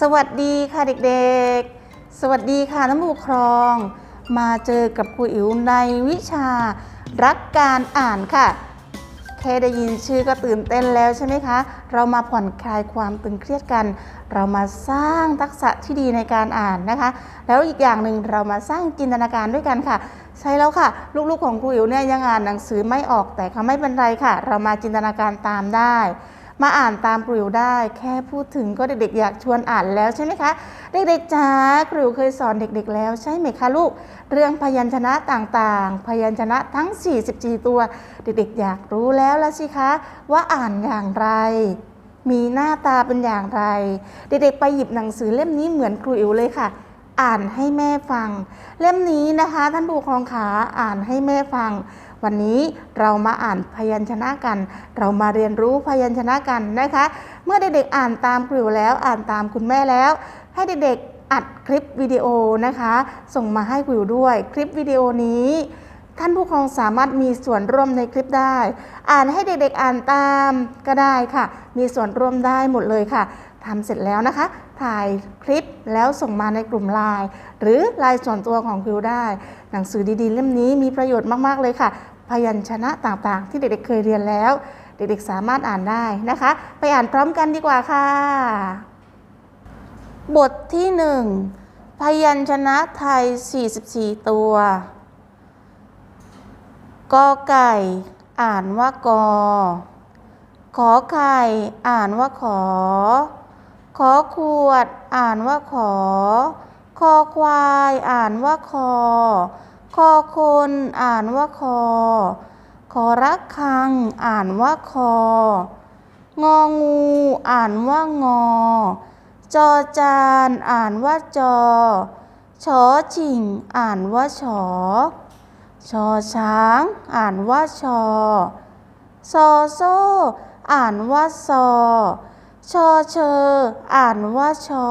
สวัสดีค่ะเด็กๆ สวัสดีค่ะท่านผู้ปกครอง มาเจอกับครูอิ๋วในวิชา รักการอ่านค่ะ แค่ได้ยินชื่อก็ตื่นเต้นแล้วใช่ไหมคะ เรามาผ่อนคลายความตึงเครียดกัน เรามาสร้างทักษะที่ดีในการอ่านนะคะ แล้วอีกอย่างหนึ่งเรามาสร้างจินตนาการด้วยกันค่ะ ใช่แล้วค่ะ ลูกๆของครูอิ๋วเนี่ยยังอ่านหนังสือไม่ออกแต่ก็ไม่เป็นไรค่ะ เรามาจินตนาการตามได้ มาอ่านตามครูอิ๋วได้ แค่พูดถึงก็เด็กๆ อยากชวนอ่านแล้วใช่ไหมคะ เด็กๆจ๋าครูอิ๋วเคยสอนเด็กๆ แล้วใช่ไหมคะลูก เรื่องพยัญชนะต่างๆ พยัญชนะทั้ง 44 ตัว เด็กๆ อยากรู้แล้วละสิคะ ว่าอ่านอย่างไร มีหน้าตาเป็นอย่างไร เด็กๆ ไปหยิบหนังสือเล่มนี้เหมือนครูอิ๋วเลยค่ะอ่านให้แม่ฟัง เล่มนี้นะคะ ท่านผู้ปกครองขาอ่านให้แม่ฟัง วันนี้เรามาอ่านพยัญชนะกัน เรามาเรียนรู้พยัญชนะกันนะคะ เมื่อเด็กๆอ่านตามครูแล้วอ่านตามคุณแม่แล้ว ให้เด็กๆอัดคลิปวิดีโอนะคะ ส่งมาให้ครูด้วยคลิปวิดีโอนี้ ท่านผู้ปกครองสามารถมีส่วนร่วมในคลิปได้ อ่านให้เด็กๆอ่านตามก็ได้ค่ะ มีส่วนร่วมได้หมดเลยค่ะทำเสร็จแล้วนะคะ ถ่ายคลิปแล้วส่งมาในกลุ่มไลน์หรือไลน์ส่วนตัวของคิวได้ หนังสือดีๆ เล่มนี้มีประโยชน์มากๆเลยค่ะ พยัญชนะต่างๆ ที่เด็กๆเคยเรียนแล้ว เด็กๆสามารถอ่านได้นะคะ ไปอ่านพร้อมกันดีกว่าค่ะ บทที่หนึ่งพยัญชนะไทย 44 ตัว กอไก่ อ่านว่ากอ ขอไข่ อ่านว่าขอ ขอขวด อ่านว่าขอ คอควาย อ่านว่าคอ คอคน อ่านว่าคอ ขอรักคัง อ่านว่าคอ งองู อ่านว่างอ จอจาน อ่านว่าจอ ชอชิง อ่านว่าชอ ชอช้าง อ่านว่าชอ ซอโซ่ อ่านว่าซอ ชอเชอ อ่านว่าชอ